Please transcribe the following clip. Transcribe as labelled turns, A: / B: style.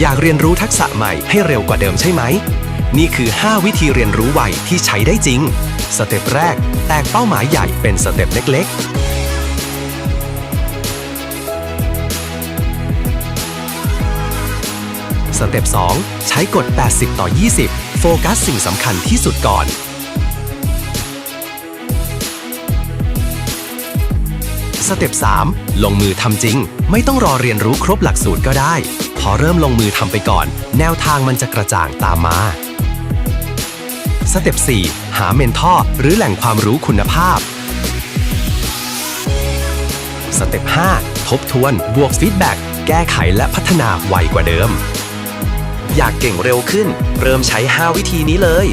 A: อยากเรียนรู้ทักษะใหม่ให้เร็วกว่าเดิมใช่ไหม นี่คือ 5 วิธีเรียนรู้ไวที่ใช้ได้จริง สเต็ปแรก แตกเป้าหมายใหญ่เป็นสเต็ปเล็ก ๆสเต็ป2ใช้กฎ 80 ต่อ 20 โฟกัสสิ่งสำคัญที่สุดก่อน สเต็ป3ลงมือทำจริง ไม่ต้องรอเรียนรู้ครบหลักสูตรก็ได้ พอเริ่มลงมือทำไปก่อน แนวทางมันจะกระจ่างตามมาสเต็ป4หาเมนทอร์หรือแหล่งความรู้คุณภาพสเต็ป5ทบทวน บวกฟีดแบ็กแก้ไขและพัฒนาไวกว่าเดิม อยากเก่งเร็วขึ้น เริ่มใช้ 5 วิธีนี้เลย